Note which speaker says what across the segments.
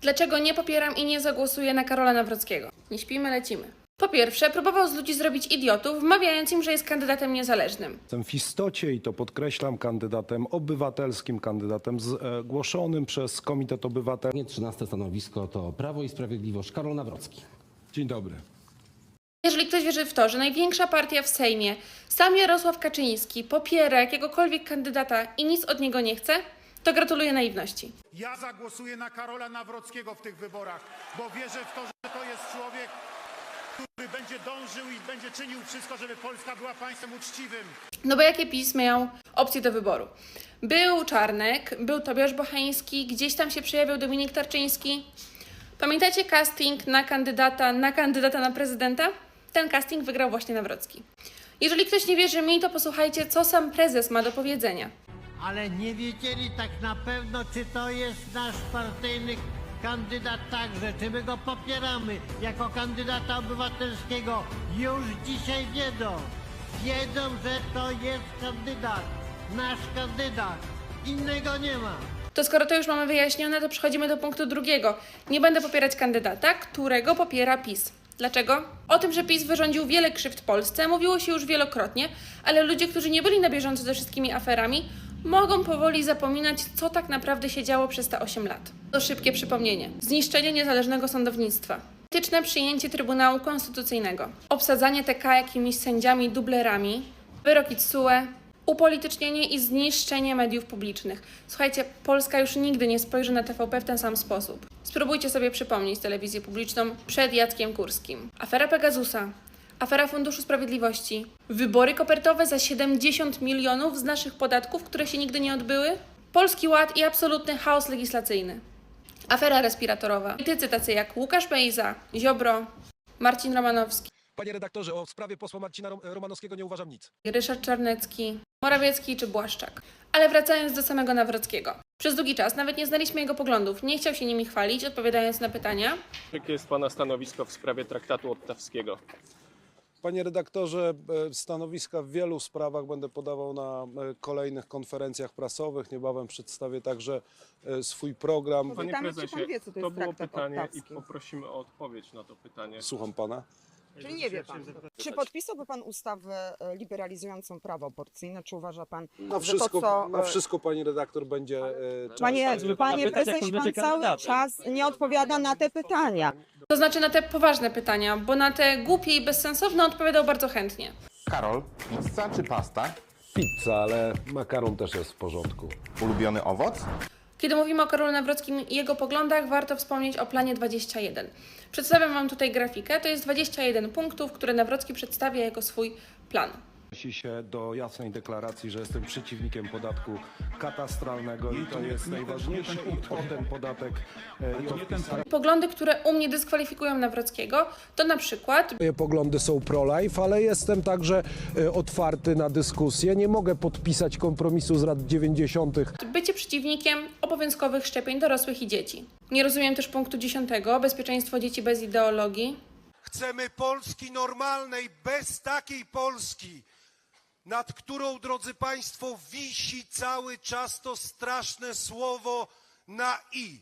Speaker 1: Dlaczego nie popieram i nie zagłosuję na Karola Nawrockiego? Nie śpimy, lecimy. Po pierwsze, próbował z ludzi zrobić idiotów, wmawiając im, że jest kandydatem niezależnym.
Speaker 2: Jestem w istocie, i to podkreślam, kandydatem obywatelskim, kandydatem zgłoszonym przez Komitet Obywatelski.
Speaker 3: Nie 13 stanowisko to Prawo i Sprawiedliwość. Karol Nawrocki.
Speaker 2: Dzień dobry.
Speaker 1: Jeżeli ktoś wierzy w to, że największa partia w Sejmie, sam Jarosław Kaczyński, popiera jakiegokolwiek kandydata i nic od niego nie chce, to gratuluję naiwności.
Speaker 4: Ja zagłosuję na Karola Nawrockiego w tych wyborach, bo wierzę w to, że to jest człowiek, który będzie dążył i będzie czynił wszystko, żeby Polska była państwem uczciwym.
Speaker 1: No bo jakie PiS miał opcje do wyboru? Był Czarnek, był Tobiasz Bochański, gdzieś tam się przejawiał Dominik Tarczyński. Pamiętacie casting na kandydata na kandydata na prezydenta? Ten casting wygrał właśnie Nawrocki. Jeżeli ktoś nie wierzy mi, to posłuchajcie, co sam prezes ma do powiedzenia.
Speaker 5: Ale nie wiedzieli tak na pewno, czy to jest nasz partyjny kandydat także, czy my go popieramy jako kandydata obywatelskiego. Już dzisiaj wiedzą, wiedzą, że to jest kandydat, nasz kandydat, innego nie ma.
Speaker 1: To skoro to już mamy wyjaśnione, to przechodzimy do punktu drugiego. Nie będę popierać kandydata, którego popiera PiS. Dlaczego? O tym, że PiS wyrządził wiele krzywd Polsce, mówiło się już wielokrotnie, ale ludzie, którzy nie byli na bieżąco ze wszystkimi aferami, mogą powoli zapominać, co tak naprawdę się działo przez te 8 lat. To szybkie przypomnienie. Zniszczenie niezależnego sądownictwa. Polityczne przyjęcie Trybunału Konstytucyjnego. Obsadzanie TK jakimiś sędziami dublerami. Wyroki TSUE. Upolitycznienie i zniszczenie mediów publicznych. Słuchajcie, Polska już nigdy nie spojrzy na TVP w ten sam sposób. Spróbujcie sobie przypomnieć telewizję publiczną przed Jackiem Kurskim. Afera Pegasusa, afera Funduszu Sprawiedliwości, wybory kopertowe za 70 milionów z naszych podatków, które się nigdy nie odbyły, Polski Ład i absolutny chaos legislacyjny. Afera respiratorowa. Politycy tacy jak Łukasz Bejza, Ziobro, Marcin Romanowski,
Speaker 6: Panie redaktorze, o sprawie posła Marcina Rom- Romanowskiego nie uważam nic.
Speaker 1: Ryszard Czarnecki, Morawiecki czy Błaszczak. Ale wracając do samego Nawrockiego. Przez długi czas nawet nie znaliśmy jego poglądów, nie chciał się nimi chwalić, odpowiadając na pytania.
Speaker 7: Jakie jest Pana stanowisko w sprawie traktatu ottawskiego?
Speaker 2: Panie redaktorze, e, stanowiska w wielu sprawach będę podawał na e, kolejnych konferencjach prasowych. Niebawem przedstawię także e, swój program.
Speaker 7: Panie
Speaker 8: Pytamy,
Speaker 7: prezesie,
Speaker 8: pan wie, co to
Speaker 7: było pytanie i poprosimy o odpowiedź na to pytanie.
Speaker 2: Słucham pana.
Speaker 8: Czyli nie wie pan. Czy podpisałby pan ustawę e, liberalizującą prawo aborcyjne? Czy uważa pan,
Speaker 2: Na
Speaker 8: że
Speaker 2: wszystko,
Speaker 8: to, co...
Speaker 2: na
Speaker 8: e,
Speaker 2: wszystko pani redaktor będzie e.
Speaker 8: Panie, panie prezesie, pan cały czas nie odpowiada na te pytania.
Speaker 1: To znaczy na te poważne pytania, bo na te głupie i bezsensowne odpowiadał bardzo chętnie.
Speaker 9: Karol, pizza czy pasta?
Speaker 2: Pizza, ale makaron też jest w porządku.
Speaker 9: Ulubiony owoc?
Speaker 1: Kiedy mówimy o Karolu Nawrockim i jego poglądach, warto wspomnieć o planie 21. Przedstawiam Wam tutaj grafikę. To jest 21 punktów, które Nawrocki przedstawia jako swój plan.
Speaker 2: Odnosi się do jasnej deklaracji, że jestem przeciwnikiem podatku katastralnego i to jest najważniejszy punkt o ten podatek e, i.
Speaker 1: Poglądy, które u mnie dyskwalifikują Nawrockiego, to na przykład
Speaker 2: Moje poglądy są pro-life, ale jestem także e, otwarty na dyskusję. Nie mogę podpisać kompromisu z lat 90.
Speaker 1: bycie przeciwnikiem obowiązkowych szczepień dorosłych i dzieci. Nie rozumiem też punktu 10. Bezpieczeństwo dzieci bez ideologii.
Speaker 10: Chcemy Polski normalnej, bez takiej Polski, nad którą, drodzy Państwo, wisi cały czas to straszne słowo na i.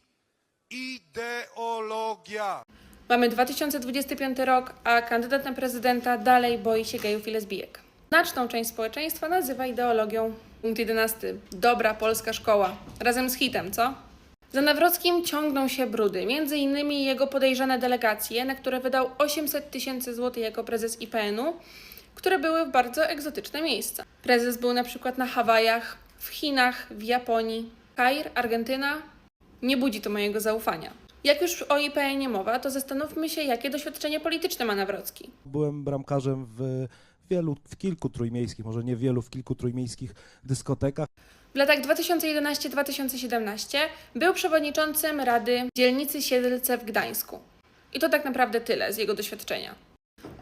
Speaker 10: Ideologia.
Speaker 1: Mamy 2025 rok, a kandydat na prezydenta dalej boi się gejów i lesbijek. Znaczną część społeczeństwa nazywa ideologią. Punkt 11. Dobra polska szkoła. Razem z hitem, co? Za Nawrockim ciągną się brudy, między innymi jego podejrzane delegacje, na które wydał 800 tysięcy złotych jako prezes IPN-u, które były w bardzo egzotyczne miejsca. Prezes był na przykład na Hawajach, w Chinach, w Japonii, Kair, Argentyna. Nie budzi to mojego zaufania. Jak już o IPN-ie mowa, to zastanówmy się, jakie doświadczenie polityczne ma Nawrocki.
Speaker 11: Byłem bramkarzem w wielu, w kilku trójmiejskich, może nie wielu, w kilku trójmiejskich dyskotekach.
Speaker 1: W latach 2011-2017 był przewodniczącym Rady Dzielnicy Siedlce w Gdańsku. I to tak naprawdę tyle z jego doświadczenia.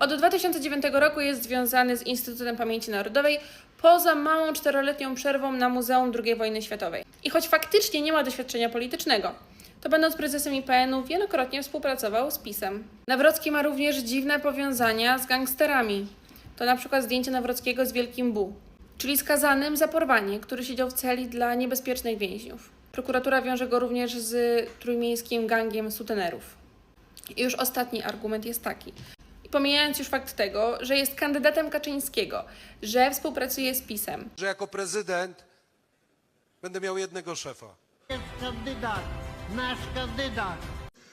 Speaker 1: Od 2009 roku jest związany z Instytutem Pamięci Narodowej poza małą czteroletnią przerwą na Muzeum II wojny światowej. I choć faktycznie nie ma doświadczenia politycznego, to będąc prezesem IPN-u wielokrotnie współpracował z PiSem. Nawrocki ma również dziwne powiązania z gangsterami. To na przykład zdjęcie Nawrockiego z Wielkim Bu, czyli skazanym za porwanie, który siedział w celi dla niebezpiecznych więźniów. Prokuratura wiąże go również z trójmiejskim gangiem sutenerów. I już ostatni argument jest taki. Pomijając już fakt tego, że jest kandydatem Kaczyńskiego, że współpracuje z PiSem,
Speaker 10: Że jako prezydent będę miał jednego szefa.
Speaker 5: Jest kandydat, nasz kandydat.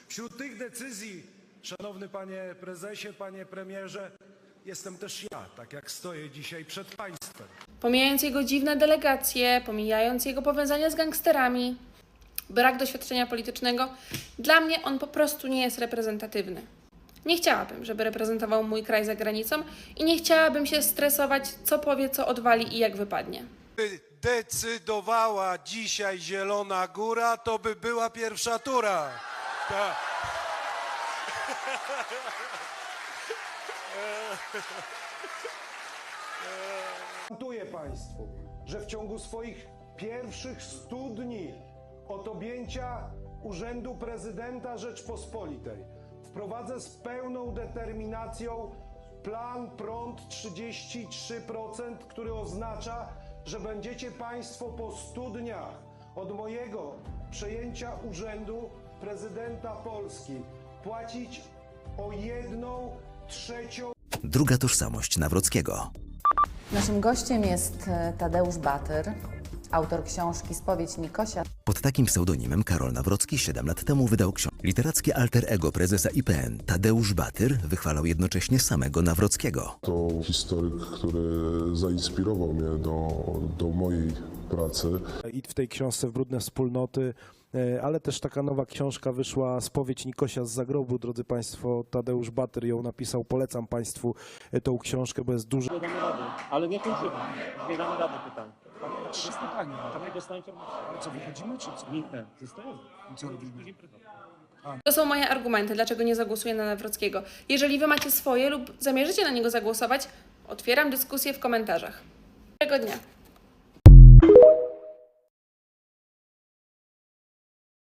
Speaker 6: Wśród tych decyzji, szanowny panie prezesie, panie premierze, jestem też ja, tak jak stoję dzisiaj przed państwem.
Speaker 1: pomijając jego dziwne delegacje, pomijając jego powiązania z gangsterami, brak doświadczenia politycznego, dla mnie on po prostu nie jest reprezentatywny. Nie chciałabym, żeby reprezentował mój kraj za granicą i nie chciałabym się stresować, co powie, co odwali i jak wypadnie.
Speaker 10: By decydowała dzisiaj Zielona Góra, to by była pierwsza tura. Tak.
Speaker 2: Gwarantuję Państwu, że w ciągu swoich pierwszych 100 dni od objęcia Urzędu Prezydenta Rzeczpospolitej wprowadzę z pełną determinacją plan prąd 33%, który oznacza, że będziecie Państwo po 100 dniach od mojego przejęcia Urzędu Prezydenta Polski płacić o jedną trzecią
Speaker 12: Druga tożsamość Nawrockiego.
Speaker 13: Naszym gościem jest e, Tadeusz Batyr, autor książki Spowiedź Nikosia.
Speaker 12: Takim pseudonimem Karol Nawrocki 7 lat temu wydał książkę. Literackie alter ego prezesa IPN Tadeusz Batyr wychwalał jednocześnie samego Nawrockiego.
Speaker 14: To historyk, który zainspirował mnie do, do mojej pracy.
Speaker 11: I w tej książce w Brudne Wspólnoty, e, ale też taka nowa książka wyszła, Spowiedź Nikosia z zagrobu, drodzy Państwo, Tadeusz Batyr ją napisał, polecam Państwu e, tą książkę, bo jest dużo.
Speaker 7: Ale nie kończymy. Nie damy rady pytań.
Speaker 6: Trzy pytania.
Speaker 7: Tam nie dostałem informacji.
Speaker 6: Ale co, wychodzimy czy co?
Speaker 7: Nie, nie, zostajemy.
Speaker 6: Co robimy?
Speaker 1: To są moje argumenty, dlaczego nie zagłosuję na Nawrockiego. Jeżeli wy macie swoje lub zamierzycie na niego zagłosować, otwieram dyskusję w komentarzach. Dobrego dnia.